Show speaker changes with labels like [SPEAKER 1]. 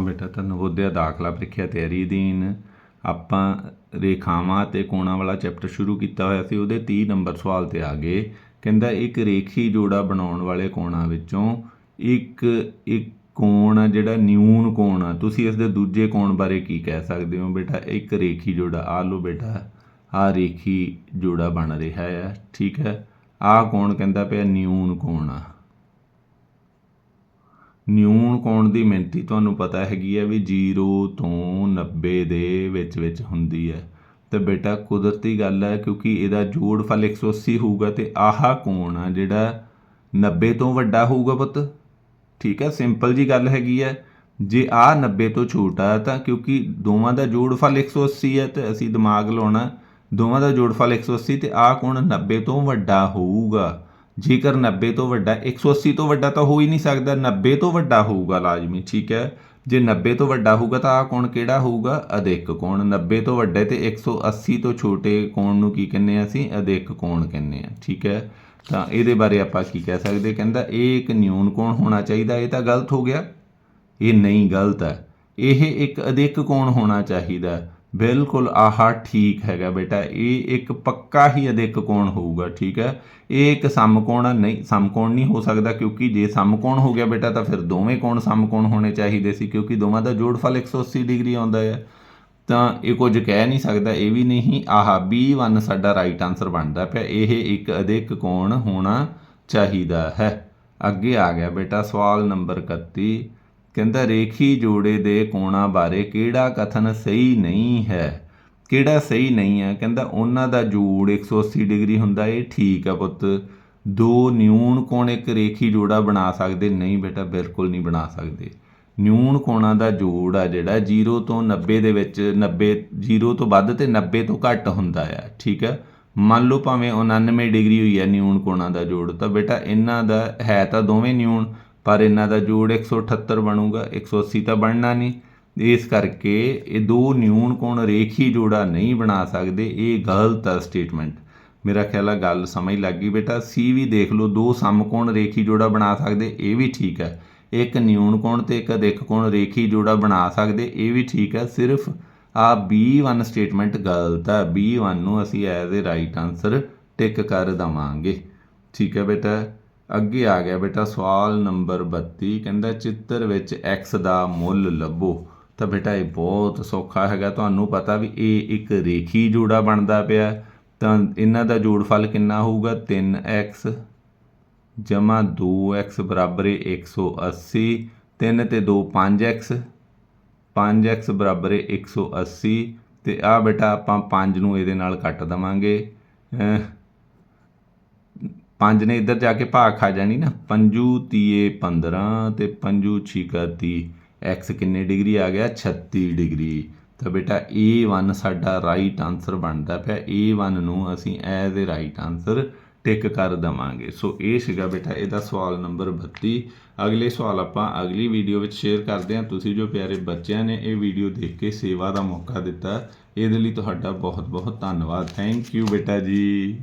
[SPEAKER 1] ਬੇਟਾ ਤਾਂ ਨਵੋਦਿਆ ਦਾਖਲਾ ਪ੍ਰੀਖਿਆ ਤਿਆਰੀ ਅਧੀਨ ਆਪਾਂ ਰੇਖਾਵਾਂ ਤੇ ਕੋਣਾਂ ਵਾਲਾ ਚੈਪਟਰ ਸ਼ੁਰੂ ਕੀਤਾ ਹੋਇਆ ਸੀ, ਉਹਦੇ 30 ਨੰਬਰ ਸਵਾਲ ਤੇ ਆ ਗਏ। ਕਹਿੰਦਾ, ਇੱਕ ਰੇਖੀ ਜੋੜਾ ਬਣਾਉਣ ਵਾਲੇ ਕੋਣਾਂ ਵਿੱਚੋਂ ਇੱਕ ਇੱਕ ਕੋਣ ਆ ਜਿਹੜਾ ਨਿਊਨ ਕੋਣ ਆ। ਤੁਸੀਂ ਇਸ ਦੇ ਦੂਜੇ ਕੋਣ ਬਾਰੇ ਕੀ ਕਹਿ ਸਕਦੇ ਹੋ ਬੇਟਾ? ਇੱਕ ਰੇਖੀ ਜੋੜਾ। ਆ ਲਓ ਬੇਟਾ ਆ ਰੇਖੀ ਜੋੜਾ ਬਣ ਰਿਹਾ ਹੈ ਠੀਕ ਹੈ? ਆ ਕੋਣ ਕਹਿੰਦਾ ਪਿਆ ਨਿਊਨ ਕੋਣ ਆ। ਨਿਊਨ ਕੋਣ ਦੀ ਮਿਣਤੀ ਤੁਹਾਨੂੰ ਪਤਾ ਹੈਗੀ ਹੈ ਵੀ 0 ਤੋਂ 90 ਦੇ ਵਿੱਚ ਵਿੱਚ ਹੁੰਦੀ ਹੈ। ਤੇ ਬੇਟਾ ਕੁਦਰਤੀ ਗੱਲ ਹੈ ਕਿਉਂਕਿ ਇਹਦਾ ਜੋੜਫਲ 180 ਹੋਊਗਾ ਤੇ ਆਹ ਕੋਣ ਆ ਜਿਹੜਾ 90 ਤੋਂ ਵੱਡਾ ਹੋਊਗਾ ਪੁੱਤ। ਠੀਕ ਹੈ, ਸਿੰਪਲ ਜੀ ਗੱਲ ਹੈਗੀ ਹੈ। ਜੇ ਆ 90 ਤੋਂ ਛੋਟਾ ਤਾਂ ਕਿਉਂਕਿ ਦੋਵਾਂ ਦਾ ਜੋੜਫਲ 180 ਹੈ ਤੇ ਅਸੀਂ ਦਿਮਾਗ ਲਾਉਣਾ, ਦੋਵਾਂ ਦਾ ਜੋੜਫਲ 180 ਤੇ ਆ ਕੋਣ 90 ਤੋਂ ਵੱਡਾ ਹੋਊਗਾ। ਜੇਕਰ 90 ਤੋਂ ਵੱਡਾ 180 ਤੋਂ ਵੱਡਾ ਤਾਂ ਹੋ ਹੀ ਨਹੀਂ ਸਕਦਾ 90 ਤੋਂ ਵੱਡਾ ਹੋਊਗਾ ਲਾਜ਼ਮੀ, ਠੀਕ ਹੈ? ਜੇ 90 ਤੋਂ ਵੱਡਾ ਹੋਊਗਾ ਤਾਂ ਆ ਕੋਣ ਕਿਹੜਾ ਹੋਊਗਾ? ਅਦਿੱਕ ਕੋਣ 90 ਤੋਂ ਵੱਡਾ ਤੇ 180 ਤੋਂ ਛੋਟੇ ਕੋਣ ਨੂੰ ਕੀ ਕਹਿੰਦੇ ਆ ਅਸੀਂ? ਅਦਿੱਕ ਕੋਣ ਕਹਿੰਦੇ ਆ, ਠੀਕ ਹੈ? ਤਾਂ ਇਹਦੇ ਬਾਰੇ ਆਪਾਂ ਕੀ ਕਹਿ ਸਕਦੇ? ਕਹਿੰਦਾ ਇਹ ਇੱਕ ਨਿਊਨ ਕੋਣ ਹੋਣਾ ਚਾਹੀਦਾ? ਇਹ ਤਾਂ ਗਲਤ ਹੋ ਗਿਆ। ਇਹ ਨਹੀਂ ਗਲਤ ਹੈ। ਇਹ ਇੱਕ ਅਦਿੱਕ ਕੋਣ ਹੋਣਾ ਚਾਹੀਦਾ? ਬਿਲਕੁਲ ਆਹ ਠੀਕ ਹੈਗਾ ਬੇਟਾ ਇਹ ਇੱਕ ਪੱਕਾ ਹੀ ਅਦਿੱਕ ਕੋਣ ਹੋਊਗਾ ਠੀਕ ਹੈ? ਇਹ ਇੱਕ ਸਮਕੋਣ ਆ, ਨਹੀਂ ਸਮਕੋਣ ਨਹੀਂ ਹੋ ਸਕਦਾ ਕਿਉਂਕਿ ਜੇ ਸਮਕੋਣ ਹੋ ਗਿਆ ਬੇਟਾ ਤਾਂ ਫਿਰ ਦੋਵੇਂ ਕੋਣ ਸਮਕੋਣ ਹੋਣੇ ਚਾਹੀਦੇ ਸੀ ਕਿਉਂਕਿ ਦੋਵਾਂ ਦਾ ਜੋੜਫਲ 180 ਡਿਗਰੀ ਆਉਂਦਾ ਹੈ। ਤਾਂ ਇਹ ਕੁਝ ਕਹਿ ਨਹੀਂ ਸਕਦਾ ਇਹ ਵੀ ਨਹੀਂ ਆਹ B1 ਸਾਡਾ ਰਾਈਟ ਆਨਸਰ ਬਣਦਾ ਪਿਆ ਇਹ ਇੱਕ ਅਦਿੱਕ ਕੋਣ ਹੋਣਾ ਚਾਹੀਦਾ ਹੈ। ਅੱਗੇ ਆ ਗਿਆ ਬੇਟਾ ਸਵਾਲ ਨੰਬਰ 31 ਕਹਿੰਦਾ, ਰੇਖੀ ਜੋੜੇ ਦੇ ਕੋਣਾਂ ਬਾਰੇ ਕਿਹੜਾ ਕਥਨ ਸਹੀ ਨਹੀਂ ਹੈ? ਕਿਹੜਾ ਸਹੀ ਨਹੀਂ ਹੈ? ਕਹਿੰਦਾ, ਉਹਨਾਂ ਦਾ ਜੋੜ 180 ਡਿਗਰੀ ਹੁੰਦਾ, ਇਹ ਠੀਕ ਆ ਪੁੱਤ। ਦੋ ਨਿਊਨ ਕੋਣ ਇੱਕ ਰੇਖੀ ਜੋੜਾ ਬਣਾ ਸਕਦੇ? ਨਹੀਂ ਬੇਟਾ, ਬਿਲਕੁਲ ਨਹੀਂ ਬਣਾ ਸਕਦੇ। ਨਿਊਨ ਕੋਣਾਂ ਦਾ ਜੋੜ ਆ ਜਿਹੜਾ 0 ਤੋਂ 90 ਦੇ ਵਿੱਚ 90 0 ਤੋਂ ਵੱਧ ਤੇ 90 ਤੋਂ ਘੱਟ ਹੁੰਦਾ ਆ, ਠੀਕ ਹੈ? ਮੰਨ ਲਓ ਭਾਵੇਂ 99 ਡਿਗਰੀ ਹੋਈ ਹੈ ਨਿਊਨ ਕੋਣਾਂ ਦਾ ਜੋੜ, ਤਾਂ ਬੇਟਾ, ਇਹਨਾਂ ਦਾ ਹੈ ਤਾਂ ਦੋਵੇਂ ਨਿਊਨ ਪਰ ਇਹਨਾਂ ਦਾ ਜੋੜ 178 ਬਣੂਗਾ 180 ਤਾਂ ਬਣਨਾ ਨਹੀਂ। ਇਸ ਕਰਕੇ ਇਹ ਦੋ ਨਿਊਨ ਕੋਣ ਰੇਖੀ ਜੋੜਾ ਨਹੀਂ ਬਣਾ ਸਕਦੇ, ਇਹ ਗਲਤ ਆ ਸਟੇਟਮੈਂਟ ਮੇਰਾ ਖਿਆਲ ਆ ਗੱਲ ਸਮਝ ਲੱਗ ਗਈ ਬੇਟਾ। ਸੀ ਵੀ ਦੇਖ ਲਓ, ਦੋ ਸਮਕੋਣ ਰੇਖੀ ਜੋੜਾ ਬਣਾ ਸਕਦੇ, ਇਹ ਵੀ ਠੀਕ ਹੈ ਇੱਕ ਨਿਊਨ ਕੋਣ ਤੇ ਇੱਕ ਅਦਿੱਖ ਕੋਣ ਰੇਖੀ ਜੋੜਾ ਬਣਾ ਸਕਦੇ, ਇਹ ਵੀ ਠੀਕ ਹੈ ਸਿਰਫ ਆ B1 ਸਟੇਟਮੈਂਟ ਗਲਤ ਹੈ B1 ਨੂੰ ਅਸੀਂ as a right answer tick ਕਰ ਦਵਾਂਗੇ। ਠੀਕ ਹੈ ਬੇਟਾ। ਅੱਗੇ ਆ ਗਿਆ ਬੇਟਾ, ਸਵਾਲ ਨੰਬਰ 32 ਕਹਿੰਦਾ, ਚਿੱਤਰ ਵਿੱਚ x ਦਾ ਮੁੱਲ ਲੱਭੋ। ਤਾਂ ਬੇਟਾ, ਇਹ ਬਹੁਤ ਸੌਖਾ ਹੈਗਾ। ਤੁਹਾਨੂੰ ਪਤਾ ਵੀ ਇਹ ਇੱਕ ਰੇਖੀ ਜੋੜਾ ਬਣਦਾ ਪਿਆ। ਤਾਂ ਇਹਨਾਂ ਦਾ ਜੋੜਫਲ ਕਿੰਨਾ ਹੋਊਗਾ? 3x ਜਮਾ 2x ਬਰਾਬਰ ਹੈ 180 3 ਤੇ 2 5x 5x ਬਰਾਬਰ ਹੈ 180 ਤੇ ਆ ਬੇਟਾ, ਆਪਾਂ 5 ਨੂੰ ਇਹਦੇ ਨਾਲ ਕੱਟ ਦਵਾਂਗੇ। 5 ਨੇ ਇੱਧਰ ਜਾ ਕੇ ਭਾਗ ਖਾ ਜਾਣੀ ਨਾ। ਪੰਜੂ ਤੀਏ 15 ਤੇ ਪੰਜੂ ਛੀਕਾ 30 x ਕਿੰਨੇ ਡਿਗਰੀ ਆ ਗਿਆ? 36 ਡਿਗਰੀ। ਤਾਂ ਬੇਟਾ A1 ਸਾਡਾ ਰਾਈਟ ਆਨਸਰ ਬਣਦਾ ਪਿਆ। A1 ਨੂੰ ਅਸੀਂ as a right answer tick ਕਰ ਦਵਾਂਗੇ। ਸੋ ਇਹ ਸੀਗਾ ਬੇਟਾ ਇਹਦਾ ਸਵਾਲ ਨੰਬਰ 32 ਅਗਲੇ ਸਵਾਲ ਆਪਾਂ ਅਗਲੀ ਵੀਡੀਓ ਵਿੱਚ ਸ਼ੇਅਰ ਕਰਦੇ ਹਾਂ। ਤੁਸੀਂ ਜੋ ਪਿਆਰੇ ਬੱਚਿਆਂ ਨੇ ਇਹ ਵੀਡੀਓ ਦੇਖ ਕੇ ਸੇਵਾ ਦਾ ਮੌਕਾ ਦਿੱਤਾ, ਇਹਦੇ ਲਈ ਤੁਹਾਡਾ ਬਹੁਤ ਬਹੁਤ ਧੰਨਵਾਦ। ਥੈਂਕ ਯੂ ਬੇਟਾ ਜੀ।